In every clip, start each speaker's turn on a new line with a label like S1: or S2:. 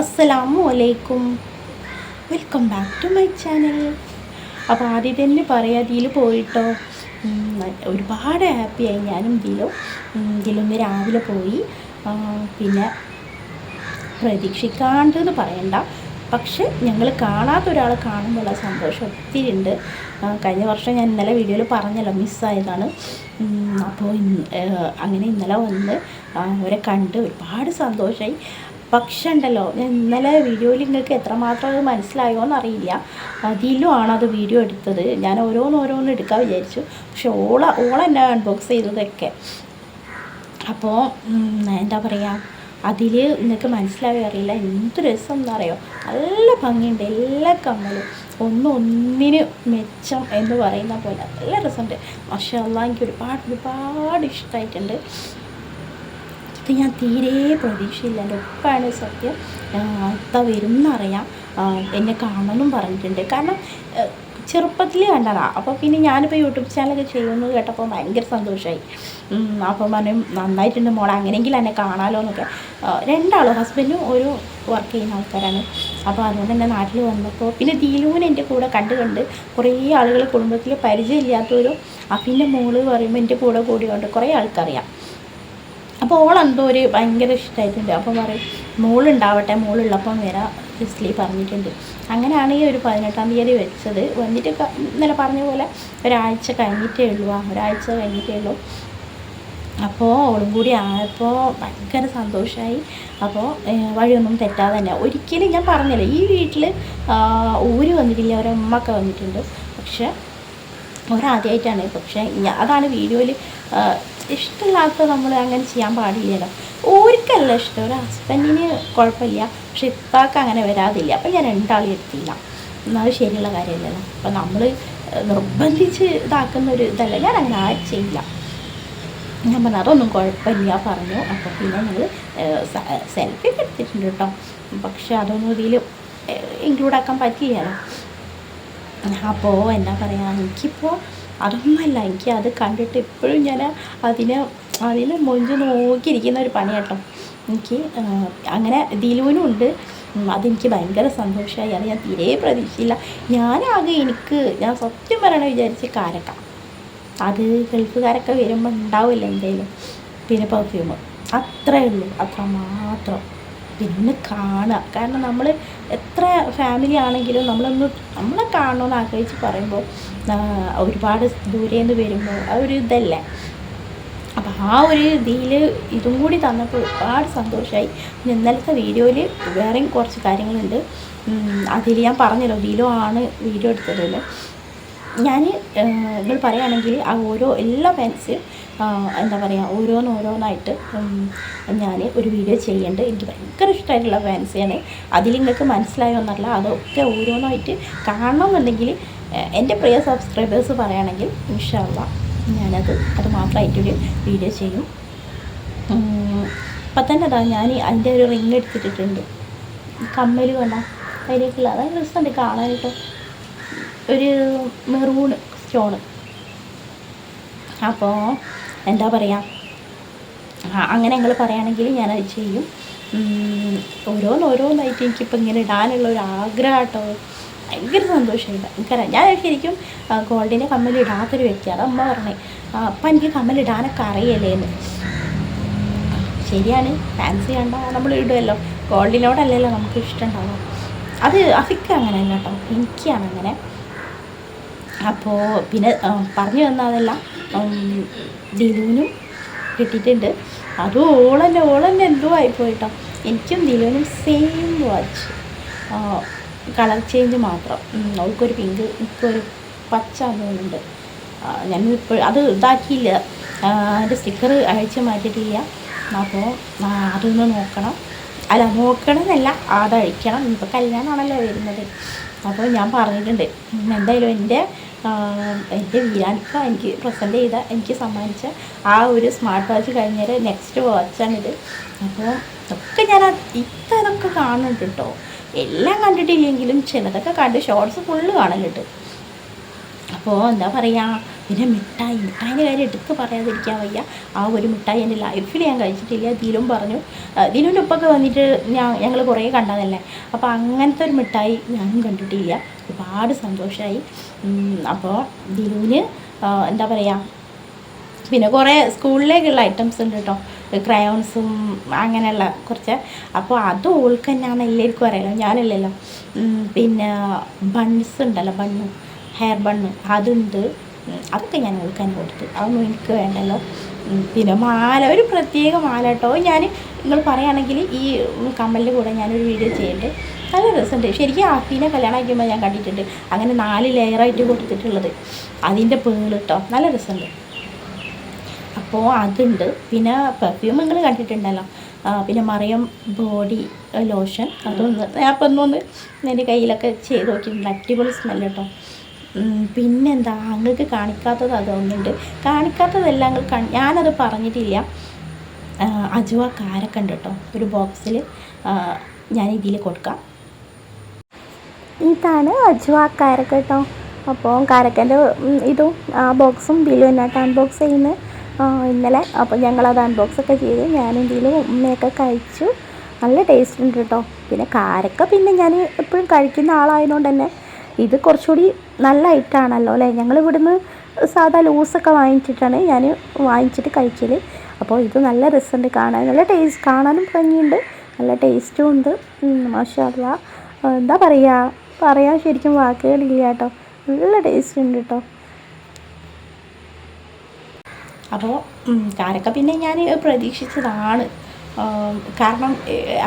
S1: അസ്സലാമു അലൈക്കും. Welcome back to my channel അപ്പോൾ ആദ്യം തന്നെ പറയാം ഇതിൽ പോയിട്ടോ. ഒരുപാട് ഹാപ്പിയായി ഞാനും ഇതിലും ഇതിലൊന്ന് രാവിലെ പോയി. പിന്നെ പ്രതീക്ഷിക്കാണ്ടെന്ന് പറയണ്ട. പക്ഷെ ഞങ്ങൾ കാണാത്ത ഒരാളെ കാണുമ്പോഴുള്ള സന്തോഷം ഒത്തിരി ഉണ്ട്. കഴിഞ്ഞ വർഷം ഞാൻ ഇന്നലെ വീഡിയോയിൽ പറഞ്ഞല്ലോ മിസ്സായതാണ് അപ്പോൾ അങ്ങനെ ഇന്നലെ വന്ന് അവരെ കണ്ട് ഒരുപാട് സന്തോഷമായി പക്ഷെ ഉണ്ടല്ലോ ഞാൻ ഇന്നലെ വീഡിയോയിൽ നിങ്ങൾക്ക് എത്രമാത്രം അത് മനസ്സിലായോ എന്നറിയില്ല. അതിലും ആണ് അത് വീഡിയോ എടുത്തത്. ഞാൻ ഓരോന്ന് ഓരോന്ന് എടുക്കാൻ വിചാരിച്ചു. പക്ഷെ ഓള ഓള എന്നെ അൺബോക്സ് ചെയ്തതൊക്കെ. അപ്പോൾ എന്താ പറയുക അതിൽ നിങ്ങൾക്ക് മനസ്സിലാവേ അറിയില്ല. എന്ത് രസം എന്നറിയോ? നല്ല ഭംഗിയുണ്ട്. എല്ലാ കമ്മലും. ഒന്നും ഒന്നിന് മെച്ചം എന്ന് പറയുന്ന പോലെ. നല്ല രസമുണ്ട്. പക്ഷേ അല്ല എനിക്ക് ഒരുപാട് ഒരുപാട് ഇഷ്ടമായിട്ടുണ്ട് ഇത് ഞാൻ തീരെ പ്രതീക്ഷയില്ല. എന്റെ ഒപ്പാണ് സത്യം. അത്ത വരും എന്നറിയാം എന്നെ കാണണമെന്നും പറഞ്ഞിട്ടുണ്ട്. കാരണം ചെറുപ്പത്തിൽ കണ്ടതാണ് അപ്പോൾ പിന്നെ ഞാനിപ്പോൾ യൂട്യൂബ് ചാനലൊക്കെ ചെയ്യുന്നത് കേട്ടപ്പോൾ ഭയങ്കര സന്തോഷമായി അപ്പം പറഞ്ഞു നന്നായിട്ടുണ്ട് മോളെ അങ്ങനെയെങ്കിലും എന്നെ കാണാമല്ലോ എന്നൊക്കെ. രണ്ടാളോ ഹസ്ബൻഡും ഒരു വർക്ക് ചെയ്യുന്ന ആൾക്കാരാണ്. അപ്പോൾ അതുകൊണ്ട് തന്നെ നാട്ടിൽ വന്നപ്പോൾ പിന്നെ ദീലുവിനെ എന്റെ കൂടെ കണ്ട് കണ്ട് കുറേ ആളുകൾ കുടുംബത്തിൽ പരിചയമില്ലാത്തവരും അപ്പിന്റെ മോൾ പറയുമ്പോൾ എന്റെ കൂടെ കൂടിയുണ്ട് കുറേ ആൾക്കറിയാം. അപ്പോൾ ഓളെന്തോ ഒരു ഭയങ്കര ഇഷ്ടമായിട്ടുണ്ട് അപ്പോൾ പറയും മോളുണ്ടാവട്ടെ മോളുള്ളപ്പം വരാം ജസ്ലി പറഞ്ഞിട്ടുണ്ട്. അങ്ങനെയാണ് ഈ ഒരു പതിനെട്ടാം തീയതി വെച്ചത്. വന്നിട്ട് ഇന്നലെ പറഞ്ഞ പോലെ ഒരാഴ്ച കഴിഞ്ഞിട്ടേ ഉള്ളൂ. ആ ഒരാഴ്ച കഴിഞ്ഞിട്ടേ ഉള്ളൂ. അപ്പോൾ ഓളും കൂടി ആയപ്പോൾ ഭയങ്കര സന്തോഷമായി അപ്പോൾ വഴിയൊന്നും തെറ്റാതെ തന്നെ. ഒരിക്കലും ഞാൻ പറഞ്ഞില്ല. ഈ വീട്ടിൽ ഊര് വന്നിട്ടില്ല ഒരമ്മൊക്കെ വന്നിട്ടുണ്ട്. പക്ഷെ ഒരാദ്യമായിട്ടാണ് പക്ഷേ അതാണ് വീഡിയോയിൽ ഇഷ്ടമില്ലാത്ത നമ്മൾ അങ്ങനെ ചെയ്യാൻ പാടില്ലല്ലോ. ഓർക്കല്ല ഇഷ്ടം. ഒരു ഹസ്ബൻഡിന് കുഴപ്പമില്ല. പക്ഷെ ഇത്താക്ക് അങ്ങനെ വരാതില്ല. അപ്പം ഞാൻ രണ്ടാളും എടുത്തില്ല. എന്നാൽ ശരിയുള്ള കാര്യമല്ലല്ലോ. അപ്പം നമ്മൾ നിർബന്ധിച്ച് ഇതാക്കുന്ന ഒരു ഇതല്ല. ഞാൻ അങ്ങനെ ആ ചെയ്യില്ല. ഞാൻ പറഞ്ഞു അതൊന്നും കുഴപ്പമില്ല പറഞ്ഞു. അപ്പോൾ പിന്നെ ഞങ്ങൾ സെൽഫി ഒക്കെ എടുത്തിട്ടുണ്ട് കേട്ടോ. പക്ഷെ അതൊന്നും ഇതിൽ ഇൻക്ലൂഡ് ആക്കാൻ പറ്റില്ലല്ലോ അപ്പോൾ എന്താ പറയുക എനിക്കിപ്പോൾ അതൊന്നുമല്ല എനിക്ക് അത് കണ്ടിട്ട് ഇപ്പോഴും ഞാൻ അതിനെ അതിനെ മൊഞ്ച് നോക്കിയിരിക്കുന്ന ഒരു പണിയാട്ടോ എനിക്ക് അങ്ങനെ ദിലുവിനും ഉണ്ട് അതെനിക്ക് ഭയങ്കര സന്തോഷമായി അത് ഞാൻ തീരെ പ്രതീക്ഷയില്ല ഞാനാകെ എനിക്ക് ഞാൻ സത്യം പറയണ വിചാരിച്ച് കാരക്ക. അത് ഗൾഫുകാരൊക്കെ വരുമ്പോൾ ഉണ്ടാവില്ല എന്തെങ്കിലും പിന്നെ പെർഫ്യൂമ് അത്രേ ഉള്ളൂ. അത്ര മാത്രം പിന്നെ കാണുക കാരണം നമ്മൾ എത്ര ഫാമിലി ആണെങ്കിലും നമ്മളൊന്ന് നമ്മളെ കാണണമെന്ന് ആഗ്രഹിച്ച് പറയുമ്പോൾ ഒരുപാട് ദൂരെ നിന്ന് വരുമ്പോൾ ആ ഒരു ഇതല്ലേ? അപ്പോൾ ആ ഒരു ഇതിൽ ഇതും കൂടി തന്നപ്പോൾ ഒരുപാട് സന്തോഷമായി പിന്നെ ഇന്നലത്തെ വീഡിയോയിൽ വേറെയും കുറച്ച് കാര്യങ്ങളുണ്ട്. അതിൽ ഞാൻ പറഞ്ഞല്ലോ വീലോ ആണ് വീഡിയോ എടുത്തതിൽ ഞാൻ നിങ്ങൾ പറയുകയാണെങ്കിൽ ആ ഓരോ എല്ലാ ഫാൻസ് എന്താ പറയുക ഓരോന്നോരോന്നായിട്ട് ഞാൻ ഒരു വീഡിയോ ചെയ്യേണ്ട. എനിക്ക് ഭയങ്കര ഇഷ്ടമായിട്ടുള്ള ഫാൻസിയാണ് അതിൽ നിങ്ങൾക്ക് മനസ്സിലായോ എന്നല്ല അതൊക്കെ ഓരോന്നായിട്ട് കാണണമെന്നുണ്ടെങ്കിൽ എന്റെ പ്രിയ സബ്സ്ക്രൈബേഴ്സ് പറയുകയാണെങ്കിൽ ഇൻഷാല്ല ഞാനത് അത് മാത്രമായിട്ടൊരു വീഡിയോ ചെയ്യും. അപ്പം തന്നെ അതാ ഞാൻ അതിന്റെ ഒരു റിങ് എടുത്തിട്ടിട്ടുണ്ട്. കമ്മൽ വേണ്ട അതിലേക്കുള്ള അതായത് രസമുണ്ട് കാണാനായിട്ട്. ഒരു മെറൂൺ സ്റ്റോണ് അപ്പോൾ എന്താ പറയുക അങ്ങനെ ഞങ്ങൾ പറയുകയാണെങ്കിൽ ഞാനത് ചെയ്യും. ഓരോന്നോരോന്നായിട്ട് എനിക്കിപ്പോൾ ഇങ്ങനെ ഇടാനുള്ള ഒരു ആഗ്രഹം ഭയങ്കര സന്തോഷമായി ഭയങ്കര. ഞാൻ ശരിക്കും ഗോൾഡിനെ ഇടാത്തൊരു വ്യക്തിയാണ് അമ്മ പറഞ്ഞേ. അപ്പം എനിക്ക് കമ്മൽ ഇടാനൊക്കെ അറിയല്ലേ എന്ന് ശരിയാണ്. ഫാൻസി കണ്ട നമ്മൾ ഇടുമല്ലോ ഗോൾഡിനോടല്ലല്ലോ നമുക്ക് ഇഷ്ടമുണ്ടാവും അത് അഫിക്ക് അങ്ങനെ തന്നെ കേട്ടോ എനിക്കാണ് അങ്ങനെ. അപ്പോൾ പിന്നെ പറഞ്ഞു വന്നതല്ല ദിലുവിനും കിട്ടിയിട്ടുണ്ട്. അതും ഓളന്നെ ഓളന്നെ എന്തോ ആയിപ്പോയിട്ടോ. എനിക്കും ദിലുവിനും സെയിം വാച്ച് കളർ ചേഞ്ച് മാത്രം. അവൾക്കൊരു പിങ്ക് എനിക്കൊരു പച്ച തോന്നുന്നുണ്ട്. ഇപ്പോൾ അത് ഇതാക്കിയില്ല. അതിന്റെ സ്റ്റിക്കർ അഴിച്ച് മാറ്റിയിട്ടില്ല. അപ്പോൾ അതൊന്ന് നോക്കണം. അല്ല നോക്കണമെന്നല്ല അതഴിക്കണം ഇപ്പോൾ കല്യാണമാണല്ലോ വരുന്നത്. അപ്പോൾ ഞാൻ പറഞ്ഞിട്ടുണ്ട്. എന്തായാലും എന്റെ എന്റെ വീരാനിക്ക എനിക്ക് പ്രസന്റ് ചെയ്ത എനിക്ക് സമ്മാനിച്ച ആ ഒരു സ്മാർട്ട് വാച്ച് കഴിഞ്ഞാൽ നെക്സ്റ്റ് വാച്ചാണിത് അപ്പോൾ ഇതൊക്കെ ഞാൻ ഇത്തരൊക്കെ കാണുന്നുണ്ട് കേട്ടോ. എല്ലാം കണ്ടിട്ടില്ലെങ്കിലും ചിലതൊക്കെ കണ്ട് ഷോർട്സ് ഫുള്ള് കാണലുണ്ട്. അപ്പോൾ എന്താ പറയുക പിന്നെ മിഠായി മിഠായിന്റെ കാര്യം എടുത്ത് പറയാതിരിക്കാൻ വയ്യ. ആ ഒരു മിഠായി എന്റെ ലൈഫിൽ ഞാൻ കഴിച്ചിട്ടില്ല. ദിലും പറഞ്ഞു ദിലുവിന്റെ ഉപ്പൊക്കെ വന്നിട്ട് ഞാൻ ഞങ്ങൾ കുറേ കണ്ടതല്ലേ? അപ്പോൾ അങ്ങനത്തെ ഒരു മിഠായി ഞാനും കണ്ടിട്ടില്ല. ഒരുപാട് സന്തോഷമായി അപ്പോൾ ദിലുവിന് എന്താ പറയുക പിന്നെ കുറേ സ്കൂളിലേക്കുള്ള ഐറ്റംസ് ഉണ്ട് കേട്ടോ ക്രയോൺസും അങ്ങനെയുള്ള കുറച്ച്. അപ്പോൾ അത് ഓൾക്ക് എല്ലാവർക്കും അറിയാലോ ഞാനല്ലല്ലോ. പിന്നെ ബൺസ് ഉണ്ടല്ലോ ബണ്ണ്. ഹെയർ ബണ്ണ് അതുണ്ട്. അതൊക്കെ ഞാൻ ഓൾക്ക് തന്നെ കൊടുത്തു. അതൊന്നും എനിക്ക് വേണ്ടല്ലോ. പിന്നെ മാല ഒരു പ്രത്യേക മാല കേട്ടോ. ഞാൻ നിങ്ങൾ പറയുകയാണെങ്കിൽ ഈ കമ്മലിന്റെ കൂടെ ഞാനൊരു വീഡിയോ ചെയ്യേണ്ടത് നല്ല രസമുണ്ട് ശരിക്കും ആഫീനെ കല്യാണം ആക്കിയുമ്പോൾ ഞാൻ കണ്ടിട്ടുണ്ട്. അങ്ങനെ നാല് ലെയറായിട്ട് കൊടുത്തിട്ടുള്ളത്. അതിന്റെ പേളിട്ടോ നല്ല രസമുണ്ട് അപ്പോൾ അതുണ്ട്. പിന്നെ പെർഫ്യൂം നിങ്ങൾ കണ്ടിട്ടുണ്ടല്ലോ. പിന്നെ മറിയം ബോഡി ലോഷൻ അതൊന്ന് ഞാൻ അപ്പം ഒന്നൊന്ന് എന്റെ കയ്യിലൊക്കെ ചെയ്ത് നോക്കിയിട്ടുണ്ട് അടിപൊളി സ്മെല്ല് പിന്നെന്താ? അങ്ങക്ക് കാണിക്കാത്തത് അതൊന്നുണ്ട്. കാണിക്കാത്തതെല്ലാം അങ്ങ് ഞാനത് പറഞ്ഞിട്ടില്ല. അജുവ കാരക്ക ഉണ്ട് കേട്ടോ ഒരു ബോക്സിൽ ഞാൻ ഇതിൽ കൊടുക്കാം. ഇതാണ് അജുവ കാരക്ക കേട്ടോ. അപ്പോൾ കാരക്കന്റെ ഇതും ആ ബോക്സും ഇതിലും എന്നായിട്ട് അൺബോക്സ് ചെയ്യുന്നത് ഇന്നലെ അപ്പോൾ ഞങ്ങളത് അൺബോക്സ് ഒക്കെ ചെയ്ത് ഞാൻ ഇതിൽ ഉമ്മയൊക്കെ കഴിച്ചു. നല്ല ടേസ്റ്റ് ഉണ്ട് കേട്ടോ. പിന്നെ കാരക്ക പിന്നെ ഞാൻ എപ്പോഴും കഴിക്കുന്ന ആളായതുകൊണ്ട് തന്നെ ഇത് കുറച്ചുകൂടി നല്ല ഐറ്റാണല്ലോ അല്ലേ? ഞങ്ങൾ ഇവിടുന്ന് സാധാ ലൂസൊക്കെ വാങ്ങിച്ചിട്ടാണ് ഞാൻ വാങ്ങിച്ചിട്ട് കഴിക്കൽ അപ്പോൾ ഇത് നല്ല രസമുണ്ട് കാണാൻ. നല്ല ടേസ്റ്റ് കാണാനും ഭംഗിയുണ്ട്. നല്ല ടേസ്റ്റും ഉണ്ട്. മാഷാല്ല എന്താ പറയുക പറയാൻ ശരിക്കും വാക്കുകളില്ല കേട്ടോ. നല്ല ടേസ്റ്റ് ഉണ്ട് കേട്ടോ. അപ്പോൾ കാരക്ക പിന്നെ ഞാൻ പ്രതീക്ഷിച്ചതാണ്. കാരണം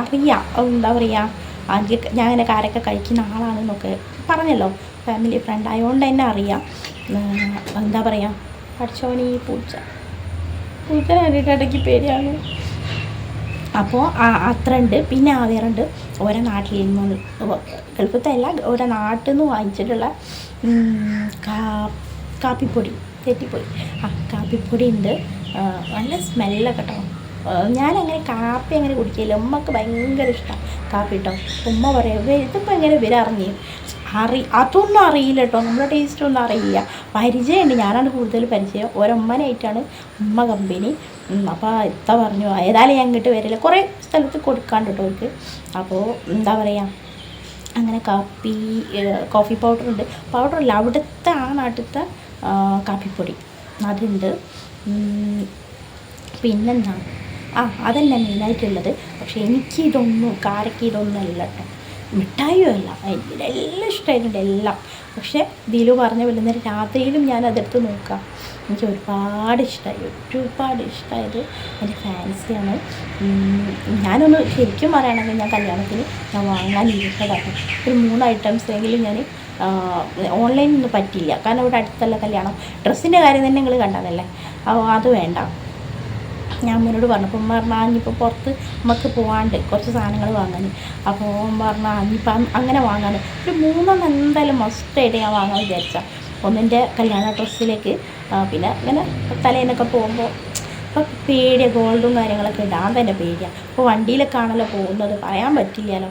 S1: അറിയാം. എന്താ പറയുക ആദ്യം ഞാൻ അങ്ങനെ കാരക്ക കഴിക്കുന്ന ആളാണെന്നൊക്കെ പറഞ്ഞല്ലോ. ഫാമിലി ഫ്രണ്ട് ആയതുകൊണ്ട് തന്നെ അറിയാം. എന്താ പറയുക പഠിച്ചോണി പൂച്ച. കണ്ടിട്ട് ഇടയ്ക്ക് പേരാണ് അപ്പോൾ അത്ര ഉണ്ട് പിന്നെ ആ വേറെ ഉണ്ട് ഓരോ നാട്ടിൽ നിന്ന് എളുപ്പത്തല്ല ഓരോ നാട്ടിൽ നിന്ന് വാങ്ങിച്ചിട്ടുള്ള കാപ്പിപ്പൊടി തെറ്റിപ്പൊടി ആ കാപ്പിപ്പൊടി ഉണ്ട്. നല്ല സ്മെല്ലൊക്കെ കേട്ടോ ഞാനങ്ങനെ കാപ്പി അങ്ങനെ കുടിക്കില്ല ഉമ്മക്ക് ഭയങ്കര ഇഷ്ടമാണ് കാപ്പി കേട്ടോ ഉമ്മ പറയും "വേ, ഇതിപ്പോൾ എങ്ങനെ ഇവരെ അറിഞ്ഞു അറി അതൊന്നും അറിയില്ല കേട്ടോ നമ്മുടെ ടേസ്റ്റ് ഒന്നും അറിയില്ല. പരിചയമുണ്ട്. ഞാനാണ് കൂടുതൽ പരിചയം. ഒരമ്മനായിട്ടാണ് ഉമ്മ കമ്പനി അപ്പോൾ ഇത്ത പറഞ്ഞു. ഏതായാലും ഞാൻ ഇങ്ങോട്ട് വരില്ല. കുറേ സ്ഥലത്ത് കൊടുക്കാണ്ട് കേട്ടോ അവർക്ക് അപ്പോൾ എന്താ പറയുക അങ്ങനെ കാപ്പി കോഫി പൗഡറുണ്ട് പൗഡറല്ല അവിടുത്തെ ആ നാട്ടിലത്തെ കാപ്പിപ്പൊടി. അതുണ്ട്. പിന്നെന്താ? ആ അതല്ല മെയിനായിട്ടുള്ളത് പക്ഷേ എനിക്കിതൊന്നും കാരക്ക് ഇതൊന്നും അല്ല കേട്ടോ മിഠായിയും അല്ല എല്ലാം ഇഷ്ടമായിട്ടുണ്ട് എല്ലാം. പക്ഷേ ദിലു പറഞ്ഞ പോലെ ഇന്നലെ രാത്രിയിലും ഞാൻ അതെടുത്ത് നോക്കാം. എനിക്ക് ഒരുപാട് ഇഷ്ടമായി ഒരുപാട് ഇഷ്ടമായത് എന്റെ ഫാൻസിയാണ്. ഞാനൊന്ന് ശരിക്കും പറയുകയാണെങ്കിൽ ഞാൻ കല്യാണത്തിന് ഞാൻ വാങ്ങാൻ ഇരുന്നതാണ്. ഒരു മൂന്ന് ഐറ്റംസ് എങ്കിലും ഞാൻ ഓൺലൈനിൽ നിന്ന് പറ്റില്ല കാരണം ഇവിടെ അടുത്തുള്ള കല്യാണം. ഡ്രസ്സിന്റെ കാര്യം തന്നെ നിങ്ങൾ കണ്ടതല്ലേ? അപ്പോൾ അത് വേണ്ട. ഞാൻ അമ്മേനോട് പറഞ്ഞു അപ്പം പറഞ്ഞാൽ ഇനിയിപ്പോൾ പുറത്ത് നമുക്ക് പോകാണ്ട് കുറച്ച് സാധനങ്ങൾ വാങ്ങാൻ. അപ്പോൾ ഉമ്മ പറഞ്ഞാൽ ഇനിയിപ്പം അങ്ങനെ വാങ്ങാൻ ഒരു മൂന്നെണ്ണം എന്തായാലും മസ്റ്റായിട്ട് ഞാൻ വാങ്ങാൻ വിചാരിച്ചാൽ ഒന്നിന്റെ കല്യാണ ഡ്രസ്സിലേക്ക് പിന്നെ ഇങ്ങനെ തലേന്നൊക്കെ പോകുമ്പോൾ ഇപ്പം പേടിയാണ് ഗോൾഡും കാര്യങ്ങളൊക്കെ ഇടാൻ തന്നെ പേടിയാണ് അപ്പോൾ വണ്ടിയിലൊക്കെ ആണല്ലോ പോകുന്നത് പറയാൻ പറ്റില്ലല്ലോ.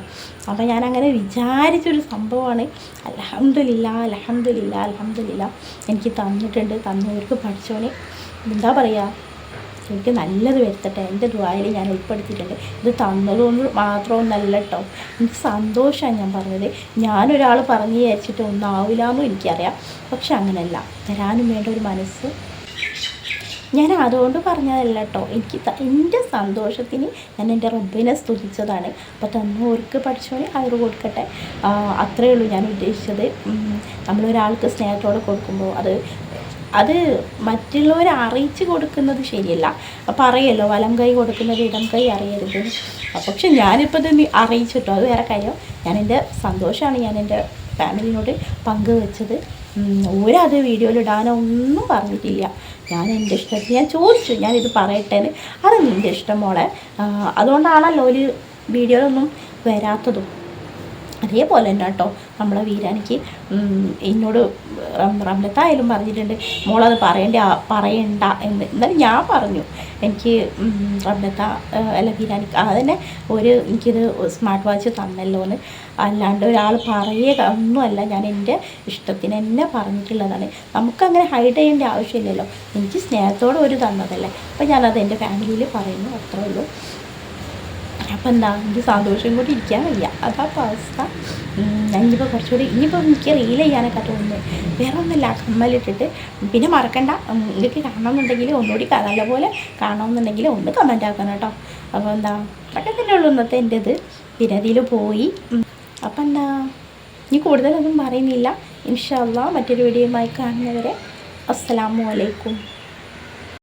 S1: അപ്പോൾ ഞാനങ്ങനെ വിചാരിച്ചൊരു സംഭവമാണ് അലഹമില്ല അലഹമില്ല അലഹമില്ല എനിക്ക് തന്നിട്ടുണ്ട് തന്നവർക്ക് പഠിച്ചോനെ. എന്താ പറയുക എനിക്ക് നല്ലത് വരുത്തട്ടെ. എന്റെ ദ്വായിൽ ഞാൻ ഉൾപ്പെടുത്തിയിട്ടുണ്ട്. ഇത് തന്നതുകൊണ്ട് മാത്രമൊന്നല്ല കേട്ടോ എനിക്ക് സന്തോഷമാണ് ഞാൻ പറഞ്ഞത്. ഞാനൊരാൾ പറഞ്ഞു വിചാരിച്ചിട്ട് ഒന്നും ആവില്ല എന്നും എനിക്കറിയാം. പക്ഷെ അങ്ങനെയല്ല തരാനും വേണ്ട ഒരു മനസ്സ്. ഞാൻ അതുകൊണ്ട് പറഞ്ഞതല്ല കേട്ടോ എനിക്ക് എന്റെ സന്തോഷത്തിന് ഞാൻ എന്റെ റബ്ബിനെ സ്തുതിച്ചതാണ്. അപ്പോൾ തന്നവർക്ക് പഠിച്ചോണി അവർ കൊടുക്കട്ടെ. അത്രയേ ഉള്ളൂ ഞാൻ ഉദ്ദേശിച്ചത്. നമ്മളൊരാൾക്ക് സ്നേഹത്തോടെ കൊടുക്കുമ്പോൾ അത് അത് മറ്റുള്ളവരെ അറിയിച്ചു കൊടുക്കുന്നത് ശരിയല്ല. പറയല്ലോ വലം കൈ കൊടുക്കുന്നത് ഇടം കൈ അറിയരുത്. പക്ഷെ ഞാനിപ്പോൾ ഇത് അറിയിച്ചിട്ടോ? അത് വേറെ കാര്യം. ഞാൻ എന്റെ സന്തോഷമാണ് ഞാൻ എന്റെ ഫാമിലിനോട് പങ്കുവെച്ചത് ഒരത് വീഡിയോയിൽ ഇടാനൊന്നും പറഞ്ഞിട്ടില്ല. ഞാൻ എന്റെ ഇഷ്ടത്തിന് ഞാൻ ചോദിച്ചു ഞാനിത് പറയട്ടെ. അത് നിന്റെ ഇഷ്ടം മോളെ. അതുകൊണ്ടാണല്ലോ ഒരു വീഡിയോയിലൊന്നും വരാത്തതും. അതേപോലെ തന്നെ കേട്ടോ നമ്മളെ വീരാനിക്ക് എന്നോട് റംലത്തായാലും പറഞ്ഞിട്ടുണ്ട് മോളത് പറയേണ്ട പറയണ്ട എന്ന്. എന്നാലും ഞാൻ പറഞ്ഞു. എനിക്ക് റംലത്ത അല്ല വീരാനിക്ക് അതന്നെ ഒരു എനിക്കിത് സ്മാർട്ട് വാച്ച് തന്നല്ലോ എന്ന് അല്ലാണ്ട് ഒരാൾ പറയുക ഒന്നുമല്ല ഞാൻ എന്റെ ഇഷ്ടത്തിന് തന്നെ പറഞ്ഞിട്ടുള്ളതാണ്. നമുക്കങ്ങനെ ഹൈഡ് ചെയ്യേണ്ട ആവശ്യമില്ലല്ലോ. എനിക്ക് സ്നേഹത്തോടെ ഒരു തന്നതല്ലേ. അപ്പം ഞാനത് എന്റെ ഫാമിലിയിൽ പറയുന്നു അത്രേ ഉള്ളൂ. അപ്പം എന്താ എനിക്ക് സന്തോഷം കൂടി ഇരിക്കാൻ വയ്യ. അതാ അവസ്ഥ. ഞാനിപ്പോൾ കുറച്ചുകൂടി ഇനിയിപ്പോൾ എനിക്ക് റീൽ ചെയ്യാനൊക്കെ തോന്നുന്നത് വേറെ ഒന്നുമില്ല കമ്മലിട്ടിട്ട്. പിന്നെ മറക്കണ്ട. നിങ്ങൾക്ക് കാണണമെന്നുണ്ടെങ്കിൽ ഒന്നുകൂടി നല്ലപോലെ കാണണമെന്നുണ്ടെങ്കിൽ ഒന്ന് കമന്റ് ആക്കണം കേട്ടോ. അപ്പോൾ എന്താ അതൊക്കെ തന്നെ ഉള്ളൂ ഇന്നത്തെ എന്റെ ഇത് പിന്നെ പോയി. അപ്പം എന്താ ഇനി കൂടുതലൊന്നും പറയുന്നില്ല. ഇൻഷാല്ല മറ്റൊരു വീഡിയോയുമായി കാണുന്നവരെ അസ്സലാമു അലൈക്കും.